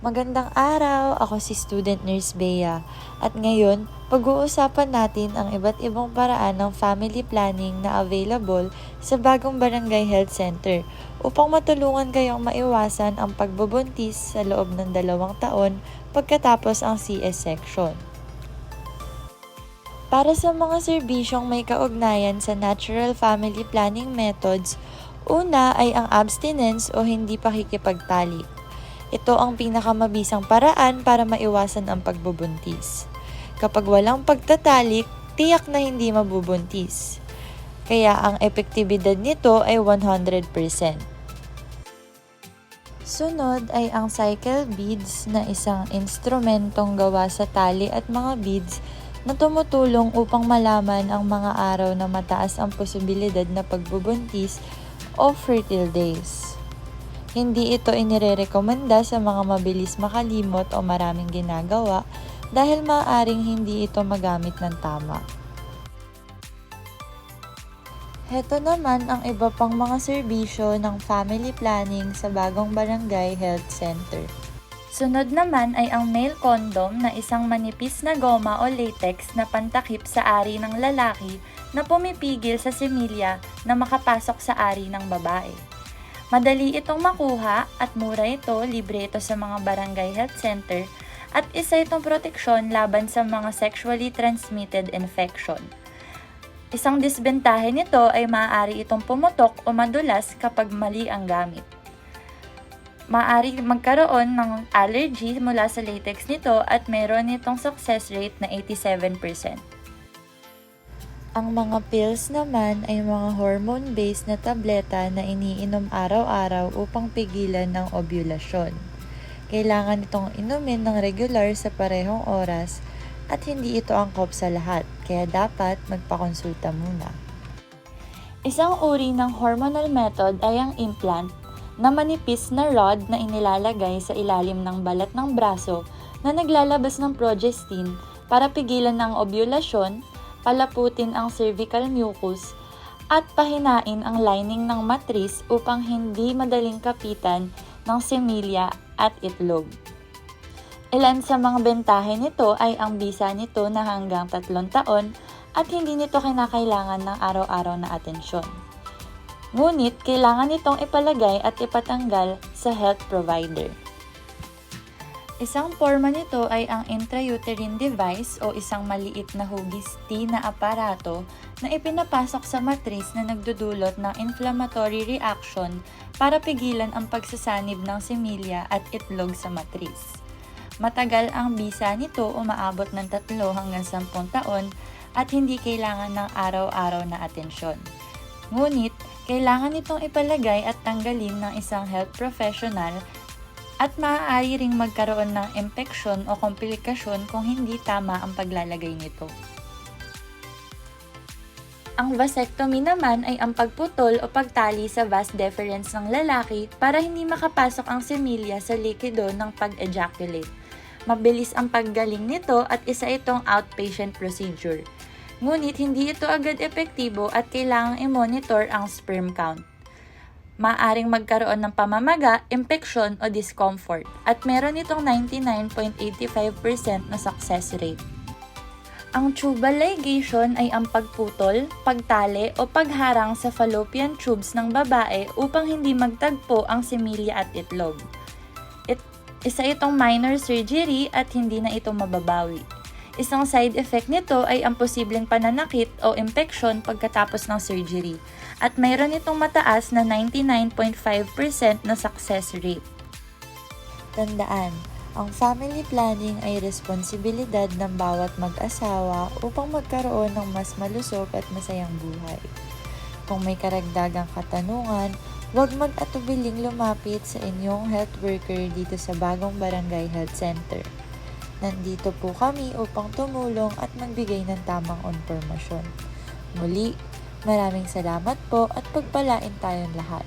Magandang araw, ako si Student Nurse Bea. At ngayon, pag-uusapan natin ang iba't ibang paraan ng family planning na available sa bagong Barangay Health Center upang matulungan kayong maiwasan ang pagbubuntis sa loob ng dalawang taon pagkatapos ang CS section. Para sa mga serbisyong may kaugnayan sa natural family planning methods, una ay ang abstinence o hindi pakikipagtalik. Ito ang pinakamabisang paraan para maiwasan ang pagbubuntis. Kapag walang pagtatalik, tiyak na hindi mabubuntis. Kaya ang epektibidad nito ay 100%. Sunod ay ang cycle beads na isang instrumentong gawa sa tali at mga beads na tumutulong upang malaman ang mga araw na mataas ang posibilidad na pagbubuntis o fertile days. Hindi ito inirerekomenda sa mga mabilis makalimot o maraming ginagawa dahil maaaring hindi ito magamit ng tama. Heto naman ang iba pang mga serbisyo ng family planning sa bagong barangay health center. Sunod naman ay ang male condom na isang manipis na goma o latex na pantakip sa ari ng lalaki na pumipigil sa similya na makapasok sa ari ng babae. Madali itong makuha at mura ito, libre ito sa mga barangay health center at isa itong proteksyon laban sa mga sexually transmitted infection. Isang disbentahe nito ay maaari itong pumutok o madulas kapag mali ang gamit. Maaari magkaroon ng allergy mula sa latex nito at meron itong success rate na 87%. Ang mga pills naman ay mga hormone-based na tableta na iniinom araw-araw upang pigilan ng ovulasyon. Kailangan itong inumin ng regular sa parehong oras at hindi ito angkop sa lahat, kaya dapat magpakonsulta muna. Isang uri ng hormonal method ay ang implant na manipis na rod na inilalagay sa ilalim ng balat ng braso na naglalabas ng progestin para pigilan ng ovulasyon, palaputin ang cervical mucus, at pahinain ang lining ng matris upang hindi madaling kapitan ng semilya at itlog. Ilan sa mga bentahe nito ay ang bisa nito na hanggang tatlong taon at hindi nito kinakailangan ng araw-araw na atensyon. Ngunit kailangan itong ipalagay at ipatanggal sa health provider. Isang forma nito ay ang intrauterine device o isang maliit na hugis T na aparato na ipinapasok sa matris na nagdudulot ng inflammatory reaction para pigilan ang pagsasanib ng semilya at itlog sa matris. Matagal ang bisa nito umaabot ng 3 hanggang 10 taon at hindi kailangan ng araw-araw na atensyon. Ngunit, kailangan itong ipalagay at tanggalin ng isang health professional at maaari ring magkaroon ng impeksyon o komplikasyon kung hindi tama ang paglalagay nito. Ang vasectomy naman ay ang pagputol o pagtali sa vas deferens ng lalaki para hindi makapasok ang semilya sa likido ng pag-ejaculate. Mabilis ang paggaling nito at isa itong outpatient procedure. Ngunit hindi ito agad epektibo at kailangang i-monitor ang sperm count maaring magkaroon ng pamamaga, impeksyon o discomfort at meron itong 99.85% na success rate. Ang tubal ligation ay ang pagputol, pagtali o pagharang sa fallopian tubes ng babae upang hindi magtagpo ang similya at itlog. It, isa itong minor surgery at hindi na ito mababawi. Isang side effect nito ay ang posibleng pananakit o infection pagkatapos ng surgery at mayroon itong mataas na 99.5% na success rate. Tandaan, ang family planning ay responsibilidad ng bawat mag-asawa upang magkaroon ng mas malusog at masayang buhay. Kung may karagdagang katanungan, huwag mag-atubiling lumapit sa inyong health worker dito sa bagong Barangay Health Center. Nandito po kami upang tumulong at magbigay ng tamang impormasyon. Muli, maraming salamat po at pagpalain tayong lahat.